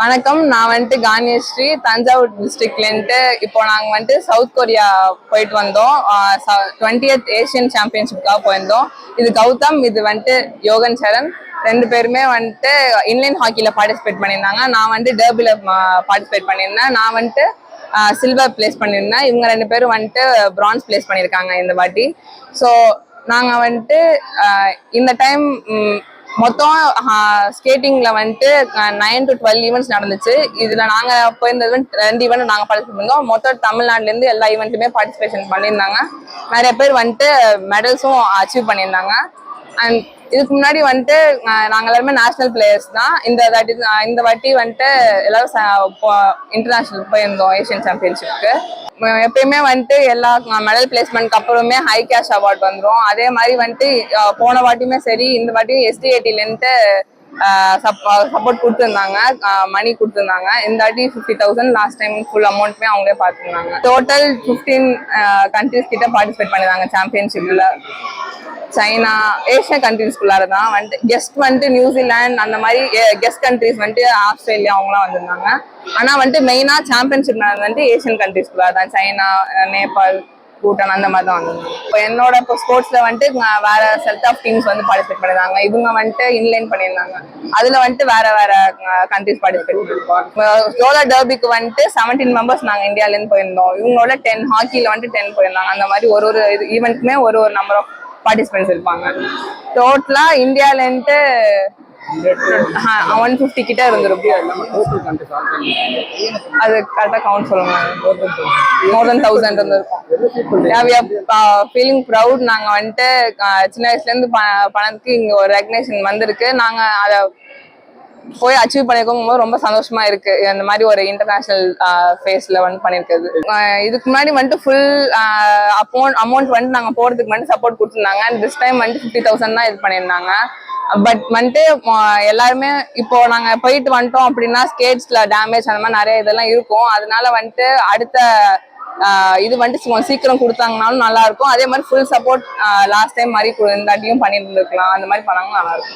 வணக்கம். நான் வந்துட்டு கானியஸ்ரீ தஞ்சாவூர் டிஸ்ட்ரிக்ட்லேருந்து இப்போ நாங்கள் வந்துட்டு சவுத் கொரியா போயிட்டு வந்தோம். டுவெண்ட்டி ஏஷியன் சாம்பியன்ஷிப்காக போயிருந்தோம். இது கௌதம் இது வந்துட்டு யோகன் சரண். ரெண்டு பேருமே வந்துட்டு இன்லைன் ஹாக்கியில் பார்ட்டிசிபேட் பண்ணியிருந்தாங்க. நான் வந்துட்டு டர்பியில் பார்ட்டிசிபேட் பண்ணியிருந்தேன். நான் வந்துட்டு சில்வர் பிளேஸ் பண்ணியிருந்தேன். இவங்க ரெண்டு பேரும் வந்துட்டு பிரான்ஸ் பிளேஸ் பண்ணியிருக்காங்க இந்த வாட்டி. ஸோ நாங்கள் வந்துட்டு இந்த டைம் மொத்தம் ஸ்கேட்டிங்ல வந்துட்டு நைன் டு டுவெல் ஈவெண்ட்ஸ் நடந்துச்சு. இதுல நாங்க போயிருந்தது ரெண்டு ஈவெண்ட் நாங்க பார்ட்டிசிபேட் பண்ணோம் மொத்தம் தமிழ்நாட்டுல இருந்து எல்லா ஈவெண்ட்டுமே பார்ட்டிசிபேஷன் பண்ணியிருந்தாங்க. நிறைய பேர் வந்துட்டு மெடல்ஸும் அச்சீவ் பண்ணியிருந்தாங்க. அண்ட் இதுக்கு முன்னாடி வந்துட்டு நாங்கள் எல்லாருமே நேஷனல் பிளேயர்ஸ் தான். இந்த வாட்டி இந்த வாட்டி வந்துட்டு எல்லாரும் இன்டர்நேஷனல் போயிருந்தோம் ஏஷியன் சாம்பியன்ஷிப்க்கு எப்பயுமே வந்துட்டு எல்லா மெடல் பிளேஸ்மெண்ட்க்கு அப்புறமே ஹை கேஷ் அவார்ட் வந்துரும். அதே மாதிரி வந்துட்டு போன வாட்டியுமே சரி இந்த வாட்டியும் எஸ்டிஏடிலேருந்து சப்போர்ட் கொடுத்துருந்தாங்க. மணி கொடுத்துருந்தாங்க. இந்த வாட்டி fifty thousand last time full அமௌண்ட்டுமே அவங்களே பார்த்துருந்தாங்க டோட்டல் ஃபிஃப்டீன் கண்ட்ரிஸ் கிட்ட பார்ட்டிசிபேட் பண்ணிருந்தாங்க சாம்பியன்ஷிப்பில் சைனா ஏஷியா கண்ட்ரீஸ்குள்ளார தான் வந்துட்டு கெஸ்ட் வந்துட்டு நியூசிலாந்து அந்த மாதிரி கெஸ்ட் கண்ட்ரீஸ் வந்துட்டு ஆஸ்திரேலியா அவங்களாம் வந்திருந்தாங்க. ஆனால் வந்துட்டு மெயினா சாம்பியன்ஷிப் வந்துட்டு ஏஷியன் கண்ட்ரீஸ்குள்ளார தான் சைனா நேபாள் பூட்டான் அந்த மாதிரி தான் வந்திருந்தாங்க. இப்போ என்னோட இப்போ ஸ்போர்ட்ஸில் வந்துட்டு வேற செட் ஆஃப் டீம்ஸ் வந்து பார்ட்டிசிபேட் பண்ணிருந்தாங்க இவங்க வந்துட்டு இன்லைன் பண்ணியிருந்தாங்க. அதில் வந்துட்டு வேற வேற கண்ட்ரிஸ் பார்ட்டிசிபேட் பண்ணிருந்தாங்க ரோலர் டர்பிக்கு வந்துட்டு செவன்டீன் மெம்பர்ஸ் நாங்கள் இந்தியாவிலேருந்து போயிருந்தோம். இவங்களோட டென் ஹாக்கியில் வந்துட்டு டென் போயிருந்தாங்க. அந்த மாதிரி ஒரு ஒரு ஈவெண்ட்டுமே ஒரு ஒரு நம்பர் ஆஃப் பார்ட்டிசிபென்ட்ஸ் இருப்பாங்க. டோட்டலா இந்தியால ஒன் ஃபிஃப்டி கிட்ட இருந்திருக்கும் அது கரெக்டாக கவுண்ட் சொல்லுங்க. மோர் தென் தௌசண்ட் இருந்திருக்கும். ஃபீலிங் ப்ரௌட் நாங்க வந்துட்டு சின்ன வயசுல இருந்து ப- பணத்துக்கு இங்க ஒரு ரெகனேஷன் வந்திருக்கு. நாங்க அதை போய் அச்சீவ் பண்ணிருக்கும் போது ரொம்ப சந்தோஷமா இருக்கு. இந்த மாதிரி ஒரு இன்டர்நேஷனல் ஃபேஸ்ல வந்து பண்ணிருக்கிறது. இதுக்கு முன்னாடி வந்துட்டு ஃபுல் அமௌண்ட் அமௌண்ட் வந்துட்டு நாங்க போறதுக்கு வந்துட்டு சப்போர்ட் கொடுத்துருந்தாங்க. திஸ் டைம் வந்துட்டு ஃபிஃப்டி தௌசண்ட் தான் இது பண்ணியிருந்தாங்க. பட் வந்துட்டு எல்லாருமே இப்போ நாங்க போயிட்டு வந்துட்டோம் அப்படின்னா ஸ்கேட்ஸ்ல டேமேஜ் அந்த மாதிரி நிறைய இதெல்லாம் இருக்கும். அதனால வந்துட்டு அடுத்த இது வந்துட்டு சீக்கிரம் கொடுத்தாங்கனாலும் நல்லா இருக்கும். அதே மாதிரி ஃபுல் சப்போர்ட் லாஸ்ட் டைம் மாதிரி இந்தாட்டியும் பண்ணியிருந்துருக்கலாம். அந்த மாதிரி பண்ணாங்கன்னா நல்லா இருக்கும்.